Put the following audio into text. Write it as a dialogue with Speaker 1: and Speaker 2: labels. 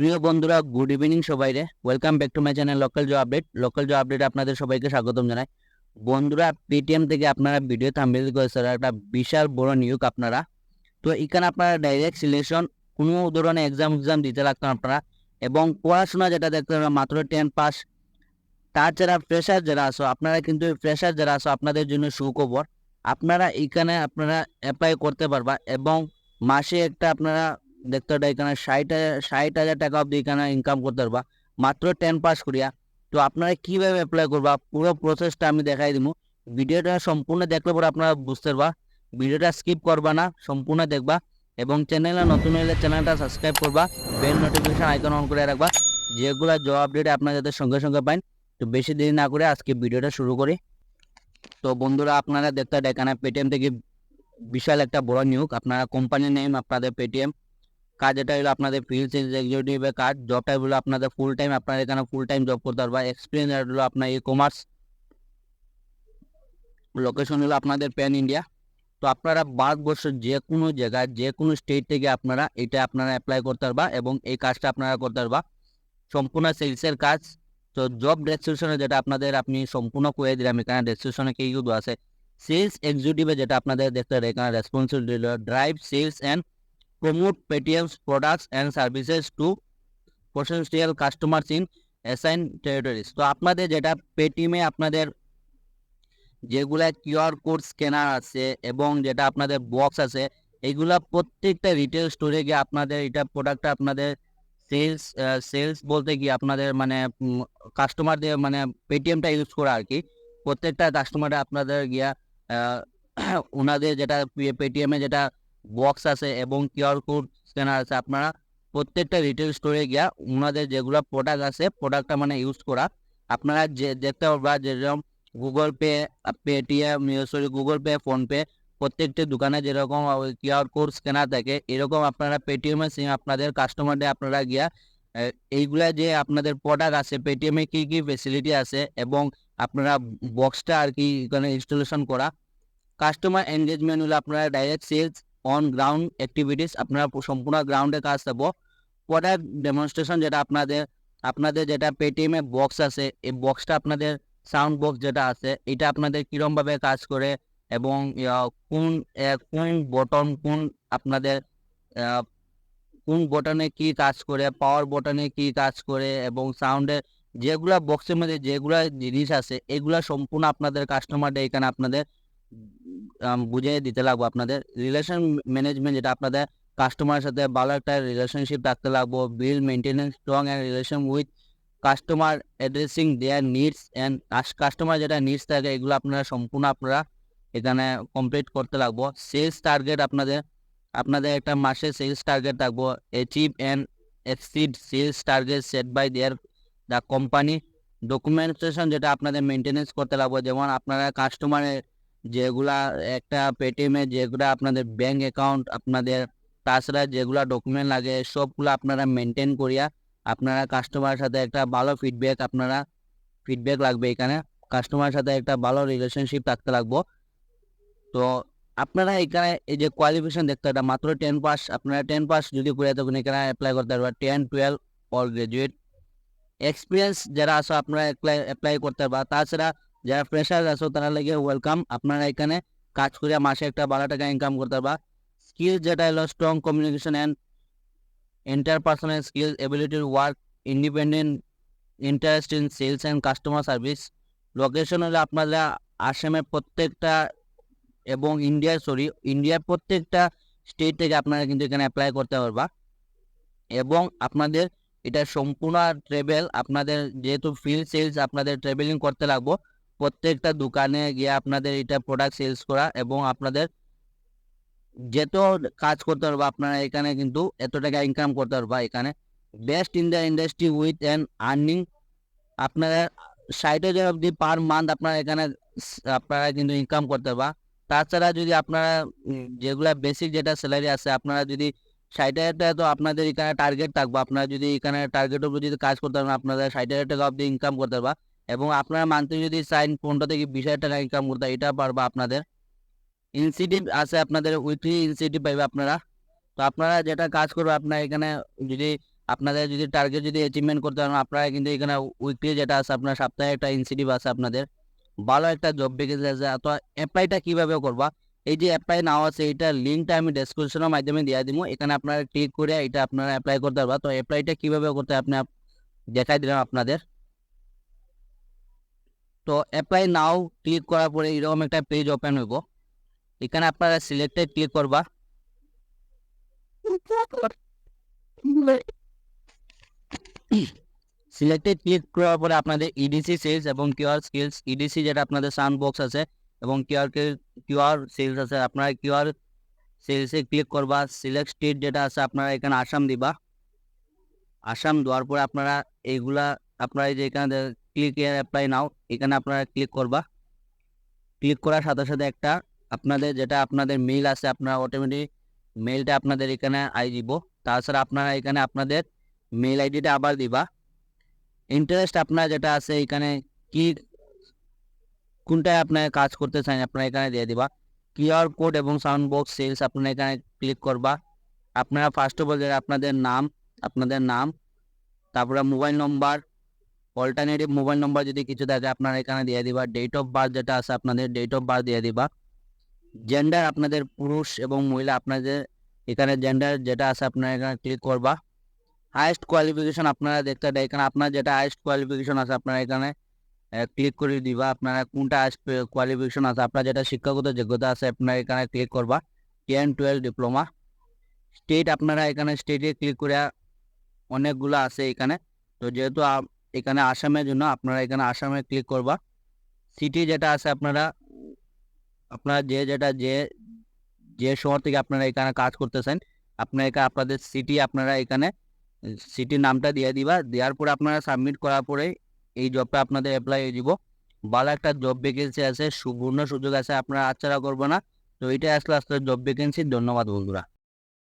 Speaker 1: প্রিয় বন্ধুরা good evening সবাই রে welcome back to my channel local job update local job update আপনাদের সবাইকে স্বাগতম জানাই। বন্ধুরা পেটিএম থেকে আপনারা ভিডিও থাম্বেল করেছেন একটা বিশাল বড় নিয়োগ আপনারা। তো এখানে আপনারা ডাইরেক্ট সিলেকশন কোনো ধরনের এক্সাম এক্সাম দিতে লাগতো আপনারা। এবং পড়াশোনা যেটা দেখতে মাত্র টেন পাস তাছাড়া ফ্রেশার যারা আসো আপনারা কিন্তু ফ্রেশার যারা আসো আপনাদের জন্য সুখবর। আপনারা এখানে আপনারা অ্যাপ্লাই করতে পারবা এবং মাসে একটা আপনারা দেখতে পারবা এখানে ষাট ষাট হাজার টাকা অব্দি এখানে ইনকাম করতে পারবা। মাত্র টেন পাস করিয়া। তো আপনারা কীভাবে অ্যাপ্লাই করবা? পুরো প্রসেসটা আমি দেখাই দিব ভিডিওটা সম্পূর্ণ দেখলে পরে আপনারা বুঝতে পারবা। ভিডিওটা স্কিপ করবা না, সম্পূর্ণ দেখবা। এবং চ্যানেলে নতুন হলে চ্যানেলটা সাবস্ক্রাইব করবা। বেল নোটিফিকেশন আইকন অন করে রাখবা। যেগুলো জব আপডেট আপনারা যাতে সঙ্গে সঙ্গে পাইন। তো বেশি দেরি না করে আজকে ভিডিওটা শুরু করি। তো বন্ধুরা, আপনারা দেখতে এখানে পেটিএম থেকে বিশাল একটা বড় নিয়োগ। আপনারা কোম্পানির নেম আপনাদের পেটিএম কাজ এটা হলো আপনাদের ফিল্ড সেলস এক্সিকিউটিভের কাজ জবটা হলো আপনাদের ফুল টাইম আপনারা এখানে ফুল টাইম জব করতে পারবা এক্সপিরিয়েন্স হলো আপনার ই কমার্স লোকেশন হলো আপনাদের প্যান ইন্ডিয়া তো আপনারা ভারতবর্ষের যে কোনো জায়গায় যে কোনো স্টেট থেকে আপনারা এটা আপনারা অ্যাপ্লাই করতে পারবা এবং এই কাজটা আপনারা করতে পারবা। সম্পূর্ণ সেলসের কাজ। তো জব ডেসক্রিপশনে যেটা আপনাদের আপনি সম্পূর্ণ করে দিলাম, এখানে ডেসক্রিপশনে কি ইউজ আছে। সেলস এক্সিকিউটিভে যেটা আপনাদের দেখতে পারেন এখানে responsibility drive sales and promote Paytm's products and services to potential customers in assign territories. তো আপনাদের যেটা পেটিএমে আপনাদের যেগুলা কিউআর কোড স্ক্যানার আছে এবং যেটা আপনাদের বক্স আছে, এগুলা প্রত্যেকটা রিটেল স্টোরে গিয়ে আপনাদের এটা প্রোডাক্টটা আপনাদের সেলস সেলস বলতে গিয়ে আপনাদের মানে কাস্টমারদের মানে পেটিএমটা ইউজ করা আর কি। প্রত্যেকটা কাস্টমারে আপনাদের গিয়া ওনাদের যেটা পেটিএমে যেটা বক্স আছে এবং কিউআর কোড স্ক্যানার আছে। আপনারা প্রত্যেকটা রিটেল স্টোরে গিয়া ওনাদের যেগুলো প্রোডাক্ট আছে প্রোডাক্টটা মানে ইউজ করা। আপনারা যে, দেখতে পারবা যেরকম Google Pay Paytm sorry Google Pay PhonePe প্রত্যেকটা দোকানে যেরকম কিউআর কোড স্ক্যানার থাকে, এরকম আপনারা পেটিএম এর সিম আপনাদের কাস্টমারদের আপনারা গিয়া এইগুলা যে আপনাদের প্রোডাক্ট আছে পেটিএম কি কি ফেসিলিটি আছে এবং আপনারা বক্সটা আর কি এখানে ইনস্টলেশন করা। কাস্টমার এনগেজমেন্ট হলো আপনারা direct sales on ground activities আপনারা সম্পূর্ণ গ্রাউন্ডে কাজ থাকব প্রোডাক্ট ডেমনস্ট্রেশন যেটা আপনাদের আপনাদের যেটা পেটিএম বক্স আছে, এই বক্সটা আপনাদের সাউন্ড বক্স যেটা আছে, এটা আপনাদের কিরম ভাবে কাজ করে এবং কোন কোন বটন কোন আপনাদের কোন বটনে কি কাজ করে পাওয়ার বটনে কি কাজ করে এবং সাউন্ডের যেগুলা বক্সের মধ্যে যেগুলা জিনিস আছে, এগুলা সম্পূর্ণ আপনাদের কাস্টমারদের এখানে আপনাদের বুঝিয়ে দিতে লাগবো আপনাদের। রিলেশন ম্যানেজমেন্ট যেটা আপনাদের কাস্টমারের সাথে ভালো একটা রিলেশনশিপ রাখতে লাগবো। Build maintenance strong and relation with customer addressing their needs and customer যেটা নিডস থাকে, এগুলো আপনারা সম্পূর্ণ আপনারা এখানে কমপ্লিট করতে লাগবো। সেলস টার্গেট আপনাদের আপনাদের একটা মাসে সেলস টার্গেট থাকব achieve and exceed sales target set by their the company documentation যেটা আপনাদের মেনটেনেন্স করতে লাগবে, যেমন আপনারা কাস্টমারের যেগুলা একটা পেটিএমে যেগুলা আপনাদের ব্যাংক অ্যাকাউন্ট আপনাদের তাছাড়া যেগুলা ডকুমেন্ট লাগে, সবগুলো আপনারা মেনটেন করিয়া আপনারা কাস্টমারের সাথে একটা ভালো ফিডব্যাক আপনারা ফিডব্যাক লাগবে এখানে। কাস্টমারের সাথে একটা ভালো রিলেশনশিপ থাকতে লাগবো। তো আপনারা এখানে এই যে কোয়ালিফিকেশন দেখতে এটা মাত্র টেন পাস আপনারা টেন পাস যদি করে থাকেন, এখানে অ্যাপ্লাই করতে পারবেন ten twelve all graduate experience যারা আছো, আপনারা অ্যাপ্লাই অ্যাপ্লাই করতে পারবা। তাছাড়া যারা ফ্রেশার আছো তারা লাগে ওয়েলকাম আপনারা এখানে কাজ করে মাসে একটা বারো টাকা ইনকাম করতে পারবা। স্কিল যেটা হলো strong communication and interpersonal skill ability work independent interest in sales and customer service location হলে আপনারা আসামের প্রত্যেকটা এবং ইন্ডিয়ার সরি ইন্ডিয়ার প্রত্যেকটা স্টেট থেকে আপনারা কিন্তু এখানে অ্যাপ্লাই করতে পারবা। এবং আপনাদের এটা সম্পূর্ণ ট্রেভেল আপনাদের যেহেতু ফিল্ড সেলস আপনাদের ট্রাভেলিং করতে লাগবো। প্রত্যেকটা দোকানে গিয়ে আপনাদের এটা প্রোডাক্ট সেলস করা এবং আপনাদের যেত কাজ করতে পারব, আপনারা এখানে কিন্তু এত টাকা ইনকাম করতে পারবা। এখানে best in the industry with an earning আপনারা ষাট হাজার অব্দি পার মান্থ আপনারা এখানে আপনারা কিন্তু ইনকাম করতে পারবা। তাছাড়া যদি আপনারা যেগুলা বেসিক যেটা স্যালারি আছে, আপনারা যদি ষাট হাজার টাকা তো আপনাদের এখানে টার্গেট থাকবে। আপনারা যদি এখানে টার্গেটের উপর যদি কাজ করতে পারেন আপনারা ষাট হাজার টাকা অব্দি ইনকাম করতে পারবা। এবং আপনারা মান্থলি যদি সাইন পনেরো থেকে বিশ হাজার টাকা ইনকাম করতে এটা পারবা আপনাদের। ইনসেন্টিভ আছে আপনাদের উইকলি ইনসেন্টিভ পাইবে আপনারা। তো আপনারা যেটা কাজ করবে, আপনারা এখানে যদি, আপনাদের যদি টার্গেট যদি অ্যাচিভমেন্ট করতে পারেন আপনারা কিন্তু এখানে উইকলি যেটা আছে, আপনার সপ্তাহে একটা ইনসেন্টিভ আছে আপনাদের। ভালো একটা জব ভ্যাকেন্সি আছে। তো অ্যাপ্লাইটা কীভাবে করবা? এই যে অ্যাপ্লাই নাও আছে এইটার লিঙ্কটা আমি ডেসক্রিপশনের মাধ্যমে দিয়ে দিব। এখানে আপনারা ক্লিক করে এটা আপনারা অ্যাপ্লাই করতে পারবা। তো অ্যাপ্লাইটা কীভাবে করতে আপনি দেখাই দিলাম আপনাদের। তো অ্যাপ্লাই নাও ক্লিক করার পরে এরকম একটা পেজ ওপেন হইব। এখানে আপনারা সিলেক্টে ক্লিক করবা। সিলেক্টে ক্লিক করার পরে আপনাদের ইডিসি সেলস এবং কিউআর স্কিলস ইডিসি যেটা আপনাদের সাউন্ড বক্স আছে এবং কিউআর কিউআর সেলস আছে, আপনারা কিউআর সেলসে ক্লিক করবা। সিলেক্ট স্টেট যেটা আছে আপনারা এখানে আসাম দিবা। আসাম দেওয়ার পরে আপনারা এইগুলা, আপনারা যে এখানে ক্লিক অ্যাপ্লাই নাও এখানে আপনারা ক্লিক করবা। ক্লিক করার সাথে সাথে একটা আপনাদের যেটা আপনাদের মেইল আছে, আপনারা অটোমেটিক মেইলটা আপনাদের এখানে আই দিব তাছাড়া আপনারা এখানে আপনাদের মেইল আইডিটা আবার দিবা। ইন্টারেস্ট আপনার যেটা আছে, এখানে কি, কোনটায় আপনার কাজ করতে চান, আপনারা এখানে দিয়ে দিবা। কিউআর কোড এবং সাউন্ড বক্স সেলস আপনারা এখানে ক্লিক করবা। আপনারা ফার্স্ট অফ অল যেটা আপনাদের নাম আপনাদের নাম, তারপরে mobile number alternative mobile number যদি কিছু থাকে, আপনারা এখানে দিয়ে দিবা। ডেট অফ বার্থ যেটা আছে, আপনাদের ডেট অফ বার্থ দিয়ে দিবা। জেন্ডার আপনাদের পুরুষ এবং মহিলা, আপনাদের এখানে জেন্ডার যেটা আছে, আপনারা এখানে ক্লিক করবা। হাইয়েস্ট কোয়ালিফিকেশন আপনারা দেখতে পারেন এখানে আপনার যেটা হাইয়েস্ট কোয়ালিফিকেশন আছে, আপনারা এখানে ক্লিক করে দিবা। আপনারা কোনটা হাইয়েস্ট কোয়ালিফিকেশন আছে, আপনার যেটা শিক্ষাগত যোগ্যতা আছে, আপনারা এখানে ক্লিক করবা। টেন টুয়েলভ ডিপ্লোমা স্টেট আপনারা এখানে স্টেটে ক্লিক করে অনেকগুলো আছে এখানে। তো যেহেতু এখানে আসামের জন্য আপনারা এখানে আসামে ক্লিক করবা। সিটি যেটা আছে আপনারা আপনারা যে যেটা যে যে শহর থেকে আপনারা এখানে কাজ করতেছেন, আপনারা এখানে আপনাদের সিটি আপনারা এখানে সিটির নামটা দিয়ে দিবা। দেওয়ার পরে আপনারা সাবমিট করার পরে এই জবটা আপনাদের অ্যাপ্লাই হয়ে যাব। ভালো একটা জব ভ্যাকেন্সি আছে, সুবর্ণ সুযোগ আছে, আপনারা আচ্ছাড়া করব না। তো এইটাই আসলে আসলে জব ভ্যাকেন্সি ধন্যবাদ বন্ধুরা।